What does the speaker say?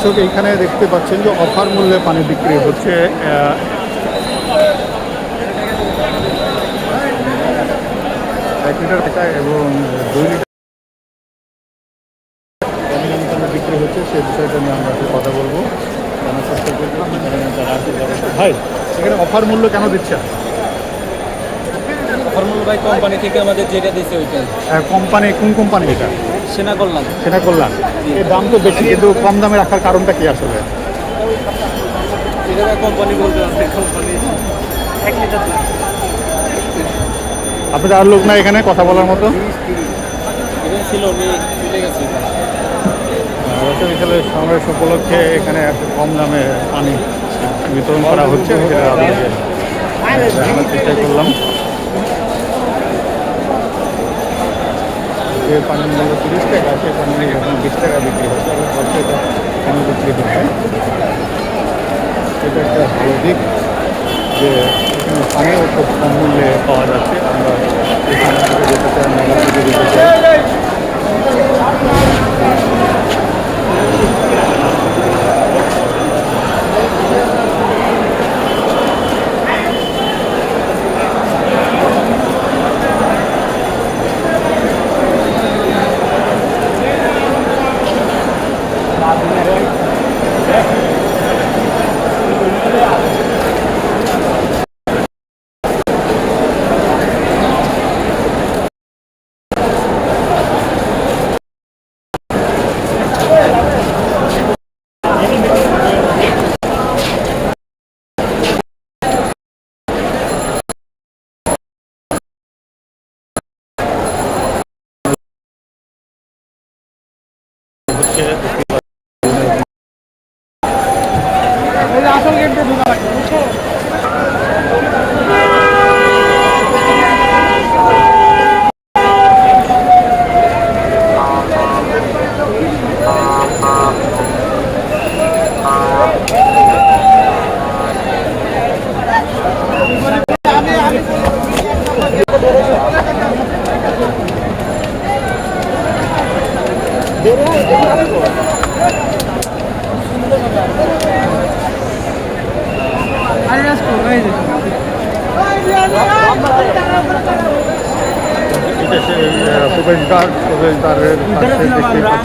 দর্শক এইখানে দেখতে পাচ্ছেন যে অফার মূল্যে পানি বিক্রি হচ্ছে আহ, এক লিটার টাকা এবং দুই লিটার বিক্রি হচ্ছে সেই বিষয়টা নিয়ে আমরা কথা বলব। ভাই এখানে অফার মূল্য কেন দিচ্ছে? ফর্মুলা ভাই কোম্পানি থেকে আমাদের যেটা দিচ্ছে ওইটাই। কোম্পানি কোন কোম্পানি এটা? সেনা করলাম সেটা করলাম এর দাম তো বেশি কিন্তু কম দামে রাখার কারণটা কি আসলে? আপনাদের আর লোক না এখানে কথা বলার মতো? ছিল বিশালের সমাবেশ উপলক্ষে এখানে একটা কম দামে পানি বিতরণ করা হচ্ছে সেটা চেষ্টা করলাম। যে পানি মূল্য তিরিশ টাকা সে পানি এখন বিশ টাকা বিক্রি হচ্ছে। এবং দশ টাকা পানি বিক্রি হচ্ছে সেটা একটা ভালো দিক যে এখানে পানিও খুব কম মূল্যে পাওয়া যাচ্ছে। আমরা প্রবেশদ্বার প্রবেশদ্বারের দেখতে পাচ্ছেন